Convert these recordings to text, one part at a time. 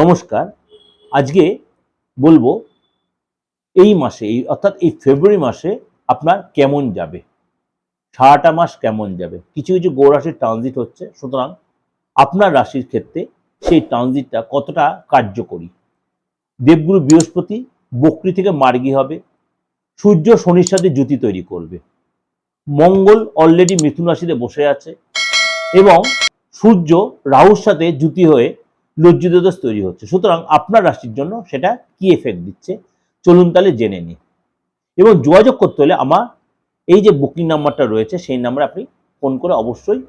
নমস্কার। আজকে বলব এই মাসে, এই অর্থাৎ এই ফেব্রুয়ারি মাসে আপনার কেমন যাবে? সারাটা মাস কেমন যাবে? কিছু কিছু গৌরাশির ট্রানজিট হচ্ছে, সুতরাং আপনার রাশির ক্ষেত্রে সেই ট্রানজিটটা কতটা কার্যকরী? দেবগুরু বৃহস্পতি বকরি থেকে মার্গি হবে, সূর্য শনির সাথে জুতি তৈরি করবে, মঙ্গল অলরেডি মিথুন রাশিতে বসে আছে, এবং সূর্য রাহুর সাথে জুতি হয়ে লজ্জিত দোষ তৈরি হচ্ছে। সুতরাং আপনার রাশির জন্য সেটা কি এফেক্ট দিচ্ছে? চলুন তাহলে জেনে নিই। এবং যোগাযোগ করতে হলে আমার এই যে বুকিং নাম্বারটা রয়েছে, সেই নাম্বারে আপনি ফোন করে অবশ্যই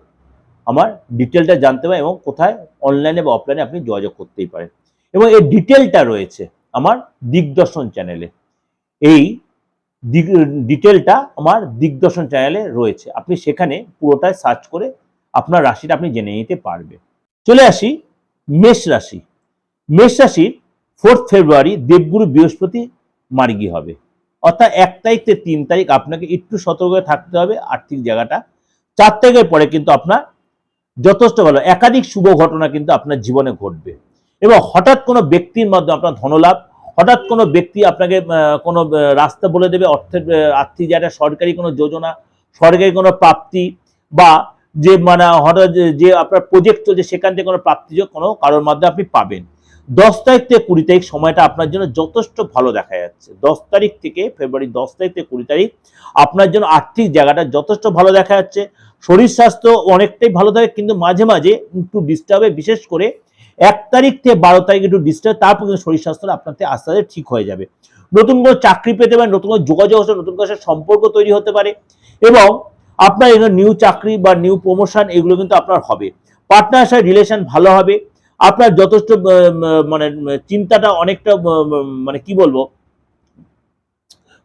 আমার ডিটেলটা জানতে পারেন এবং কোথায় অনলাইনে বা অফলাইনে আপনি যোগাযোগ করতেই পারেন। এবং এই ডিটেলটা রয়েছে আমার দিগদর্শন চ্যানেলে এই ডিটেলটা আমার দিগদর্শন চ্যানেলে রয়েছে। আপনি সেখানে পুরোটাই সার্চ করে আপনার রাশিটা আপনি জেনে নিতে পারবেন। চলে আসি মেষ রাশি। মেষ রাশির ফোর্থ ফেব্রুয়ারি দেবগুরু বৃহস্পতি মার্গী হবে। অর্থাৎ এক তারিখ থেকে তিন তারিখ আপনাকে একটু সতর্ক থাকতে হবে আর্থিক জায়গাটা। চার তারিখের পরে কিন্তু আপনার যথেষ্ট ভালো, একাধিক শুভ ঘটনা কিন্তু আপনার জীবনে ঘটবে। এবং হঠাৎ কোনো ব্যক্তির মাধ্যমে আপনার ধনলাভ, হঠাৎ কোনো ব্যক্তি আপনাকে কোনো রাস্তা বলে দেবে, অর্থের আর্থিক জায়গাটা, সরকারি কোনো যোজনা, সরকারি কোনো প্রাপ্তি বা যে মানে হঠাৎ যে- আপনার প্রজেক্ট চলছে সেখান থেকে কোনো প্রাপ্তিযোগ কোনো কারোর মাধ্যমে আপনি পাবেন। দশ তারিখ থেকে কুড়ি তারিখ সময়টা আপনার জন্য যথেষ্ট ভালো দেখা যাচ্ছে। দশ তারিখ থেকে ফেব্রুয়ারি দশ তারিখ থেকে কুড়ি তারিখ আপনার জন্য আর্থিক জায়গাটা যথেষ্ট ভালো দেখা যাচ্ছে। শরীর স্বাস্থ্য অনেকটাই ভালো থাকে, কিন্তু মাঝে মাঝে একটু ডিস্টার্বে বিশেষ করে এক তারিখ থেকে বারো তারিখ একটু ডিস্টার্ব তারপর কিন্তু শরীর স্বাস্থ্যটা আপনার থেকে আস্তে আস্তে ঠিক হয়ে যাবে। নতুন কোনো চাকরি পেতে পারেন, নতুন কোনো যোগাযোগ হচ্ছে নতুন কোনো সম্পর্ক তৈরি হতে পারে এবং আপনার এখানে নিউ চাকরি বা নিউ প্রমোশন এগুলো কিন্তু আপনার হবে। পার্টনার সাথে রিলেশন ভালো হবে। আপনার যথেষ্ট মানে চিন্তাটা অনেকটা মানে কি বলব?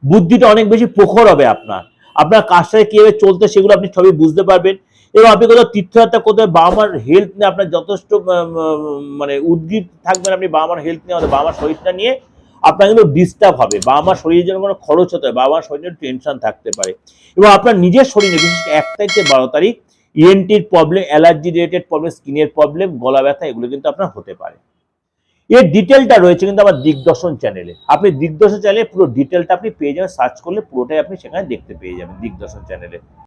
বুদ্ধিটা অনেক বেশি প্রখর হবে আপনার। আপনার সাথে কীভাবে চলতে সেগুলো আপনি সবই বুঝতে পারবেন। এবং আপনি কোথাও তীর্থযাত্রা কোথাও বাবা মার হেলথ নিয়ে আপনার যথেষ্ট মানে উদ্গীত থাকবেন আপনি বাবা মার হেলথ নিয়ে, আমাদের বাবা মার শরীরটা নিয়ে। আপনার কিন্তু ডিস্টার্ব হবে বা আমার শরীরের জন্য কোনো খরচ হতে হবে বাবা মার শরীরে টেনশন থাকতে পারে। এবং আপনার নিজের শরীরে, বিশেষ এক তারিখ থেকে বারো তারিখ ইএনটির প্রবলেম অ্যালার্জি রিলেটেড প্রবলেম স্কিনের প্রবলেম গলা ব্যথা, এগুলো কিন্তু আপনার হতে পারে। এর ডিটেলটা রয়েছে কিন্তু আমার দিগদর্শন চ্যানেলে আপনি দিগদর্শন চ্যানেলে পুরো ডিটেলটা আপনি পেয়ে যাবেন সার্চ করলে পুরোটাই আপনি সেখানে দেখতে পেয়ে যাবেন দিগদর্শন চ্যানেলে